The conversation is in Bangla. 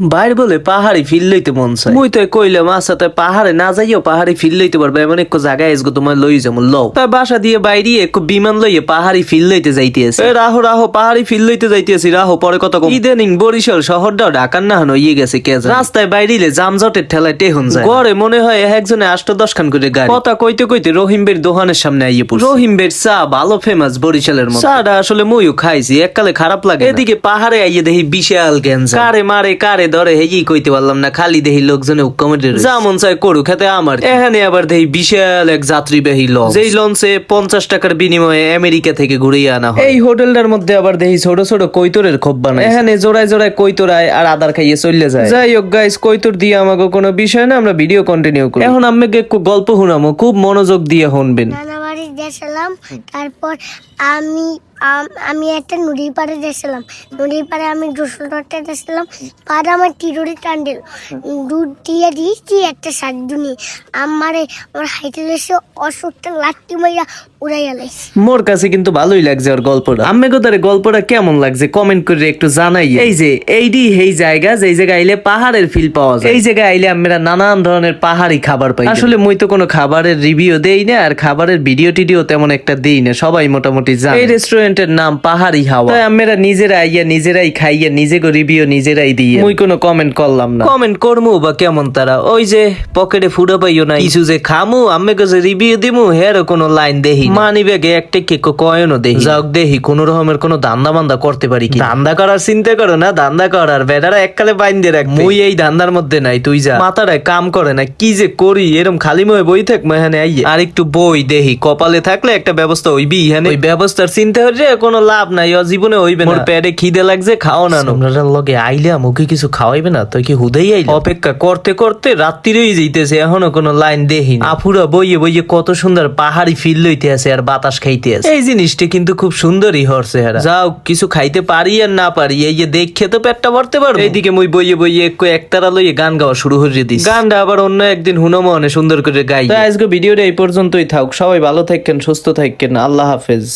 বাইর বলে পাহাড়ি ফিল লইতে মন চায়। মুই তো কইলাম আচ্ছা পাহাড়ে না যাইও পাহাড়ি ফিল লইতে পারবে এমন এক জায়গায় এসগো তোমার লই যাব লও। তাই বাসা দিয়ে বাইরে এক বিমান লইয়ে পাহাড়ি ফিল লইতে যাইতেছে রাহো রাহো পাহাড়ি ফিল লইতে যাইতেছি রাহো পরে কত কম। ইদানিং বরিশাল শহরটাও ঢাকার না হনো ইয়ে গেছে কে জানে। রাস্তায় বাইরিলে জামজটের ঠেলায় টেহন যায়। গড়ে মনে হয় এক একজনে আষ্ট দশ খান করে গাড়ি। কথা কইতে কইতে রহিম বের দোকানের সামনে আইয়ে পড়ছে। রহিম বের চা ভালো ফেমাস বরিশালের মধ্যে চাটা আসলে মইও খাইছি এককালে খারাপ লাগে এদিকে পাহাড়ে আইয়ে দেখি বিশাল গ্যাঞ্জাম। কারে মারে কারে ধরে হেই কইতে পারলাম না খালি দেখি লোকজনে উক্কমের যেমন চাই করুক খেতে আমার এখানে আবার দেখি বিশাল এক যাত্রীবাহী লঞ্চ। যেই লঞ্চে পঞ্চাশ টাকার বিনিময়ে আমেরিকা থেকে ঘুরিয়ে আনা হয়। এই হোটেলটার মধ্যে আবার দেখি ছোট ছোট কৈতরের খোপ বানায় এখানে জোড়ায় জোড়ায় কৈতরায় আর আদার খাইয়ে চলে যায়। যাই হোক গাইস কৈতর দিয়ে আমাকে কোনো বিষয় না আমরা ভিডিও কন্টিনিউ করি। এখন আমি একটু গল্প শুনামো খুব মনোযোগ দিয়ে শুনবেন। গেছিলাম তারপর আমি আম- আমি একটা নদীর পাড়ে গেছিলাম। নদীর পাড়ে আমি গোসল করতে গেছিলাম। পাড়ে আমার টিরুরি টান্ডেল দুধ দিয়ে দিয়েছি একটা সাজুনি আমারে আমার হাইটে এসে অসুখটা লাঠি মাইয়া উড়াইয়া লাইছি। মোর কাছে কিন্তু ভালোই লাগছে ওর গল্পটা। আমি কোথায় গল্পটা কেমন লাগছে কমেন্ট করে একটু জানাই এই যে এইডি এই জায়গা যেই জায়গায় আইলে পাহাড়ের ফিল পাওয়া যায়। এই জায়গায় আইলে আমরা নানান ধরনের পাহাড়ি খাবার পাই আসলে মই তো কোনো খাবারের রিভিউ দেই না আর খাবারের ভিডিও টিডিও তেমন একটা দেই না। সবাই মোটামুটি জানে। এই রেস্টুরেন্টের নাম পাহাড়ি হাওয়া। তাই আমরা নিজেরা আইয়া নিজেরাই খাইয়া নিজে রিভিউ নিজেরাই দিই মুই কোনো কমেন্ট করলাম না। কমেন্ট করমু বা কেমন তারা? ওই যে পকেটে ফুডো পাইও না কিছু যে খামু আমি কাছে রিভিউ দিমু হের কোনো লাইন দেহি মানি ব্যাগে একটা কেক কয়েনও দেহি যাক দেহি কোন রকমের কোনো ধান্দা বান্দা করতে পারি কি ধান্দা করার চিন্তা করো না ধান্দা করার বেটারা এককালে বাইন্দে রাখ মুই এই ধান্দার মধ্যে নাই তুই যা। মাথাটায় কাম করে না কি যে করি এরম খালি ময়ে বই থাক এখানে আইয়ে। আর একটু বই দেহি কপালে থাকলে একটা ব্যবস্থা হইবি এখানে ওই ব্যবস্থার চিন্তা হচ্ছে কোনো লাভ নাই ও জীবনে হইবে না। মোর পেটে খিদে লাগছে খাও না তোমরা লগে আইলে মুখে কিছু খাওয়াইবে না? তুই কি হুদেই আইলে? অপেক্ষা করতে করতে রাত্রিরেই যাইতেছে এখনও কোনো লাইন না। আফুরা বইয়ে বইয়ে কত সুন্দর পাহাড়ি ফিল লইতে আছে আর বাতাস খাইতে আছে। এই জিনিসটা কিন্তু খুব সুন্দরই হরছে হেরা যাও কিছু খাইতে পারি আর না পারি এই যে দেখে তো পেটটা ভরতে পারব। এইদিকে মুই বইয়ে বইয়ে একটু একতারা লইয়ে গান গাওয়া শুরু করে দিস। গানটা আবার অন্য একদিন হুনমনে সুন্দর করে গাই। আজকে ভিডিওটা এই পর্যন্তই থাক সবাই ভালো থাকেন সুস্থ থাকেন আল্লাহ হাফেজ।